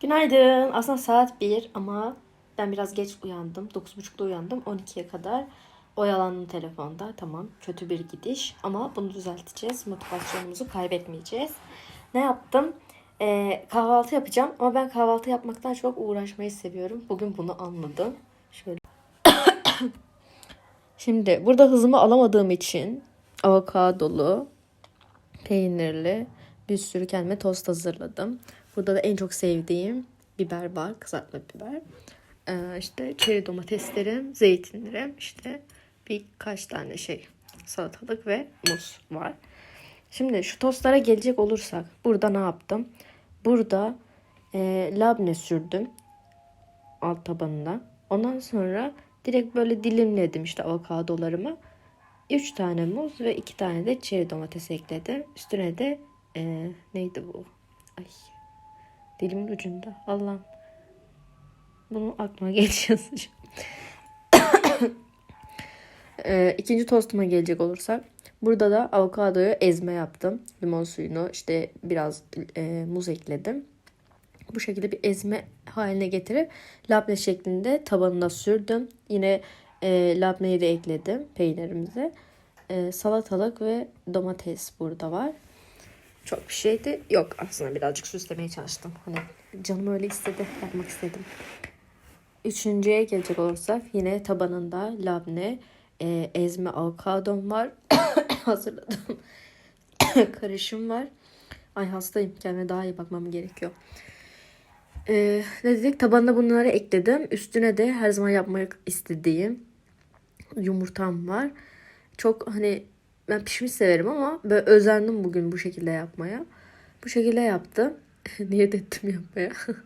Günaydın. Aslında saat 1 ama ben biraz geç uyandım. 9.30'da uyandım. 12'ye kadar oyalandım telefonda. Tamam kötü bir gidiş ama bunu düzelteceğiz. Motivasyonumuzu kaybetmeyeceğiz. Ne yaptım? Ee, kahvaltı yapacağım ama ben kahvaltı yapmaktan çok uğraşmayı seviyorum. Bugün bunu anladım. Şöyle. Şimdi burada hızımı alamadığım için avokadolu, peynirli bir sürü kendime tost hazırladım. Burada da en çok sevdiğim biber var, kızartma biber. Ee, işte çeri domateslerim, zeytinlerim, işte birkaç tane şey salatalık ve muz var. Şimdi şu tostlara gelecek olursak burada ne yaptım? Burada e, labne sürdüm alt tabanına. Ondan sonra direkt böyle dilimledim işte avokadolarımı. 3 tane muz ve 2 tane de çeri domates ekledim. Üstüne de e, neydi bu? Ay dilimin ucunda. Allah'ım. Bunu aklıma geçiyor. e, ikinci tostuma gelecek olursak. Burada da avokadoyu ezme yaptım. Limon suyunu işte biraz e, muz ekledim. Bu şekilde bir ezme haline getirip labne şeklinde tabanına sürdüm. Yine e, labneyi de ekledim peynirimize. E, salatalık ve domates burada var. Çok bir şey de yok aslında birazcık süslemeye çalıştım. Hani canım öyle istedi yapmak istedim. Üçüncüye gelecek olursak yine tabanında labne, e, ezme avokadom var. Hazırladım. Karışım var. Ay hastayım. Kendime daha iyi bakmam gerekiyor. Ee, ne dedik? Tabanına bunları ekledim. Üstüne de her zaman yapmak istediğim yumurtam var. Çok hani ben pişmiş severim ama böyle özendim bugün bu şekilde yapmaya. Bu şekilde yaptım. Niyet ettim yapmaya.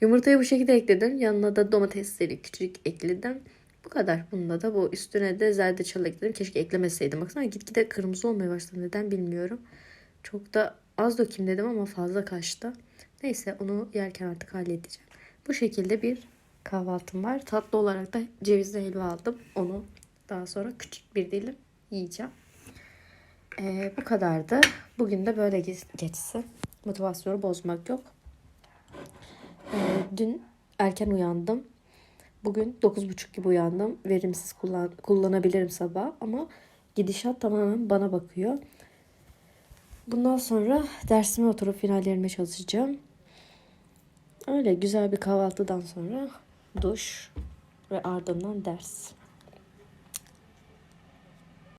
Yumurtayı bu şekilde ekledim. Yanına da domatesleri küçük ekledim. Bu kadar. Bunda da bu. Üstüne de zerdeçal ekledim. Keşke eklemeseydim. Baksana gitgide kırmızı olmaya başladı. Neden bilmiyorum. Çok da az dökeyim dedim ama fazla kaçtı. Neyse onu yerken artık halledeceğim. Bu şekilde bir kahvaltım var. Tatlı olarak da cevizli helva aldım. Onu daha sonra küçük bir dilim yiyeceğim. Ee, bu kadardı. Bugün de böyle geçsin. Motivasyonu bozmak yok. Ee, dün erken uyandım. Bugün 9.30 gibi uyandım. Verimsiz kullan kullanabilirim sabah ama gidişat tamamen bana bakıyor. Bundan sonra dersime oturup finallerime çalışacağım. Öyle güzel bir kahvaltıdan sonra duş ve ardından ders.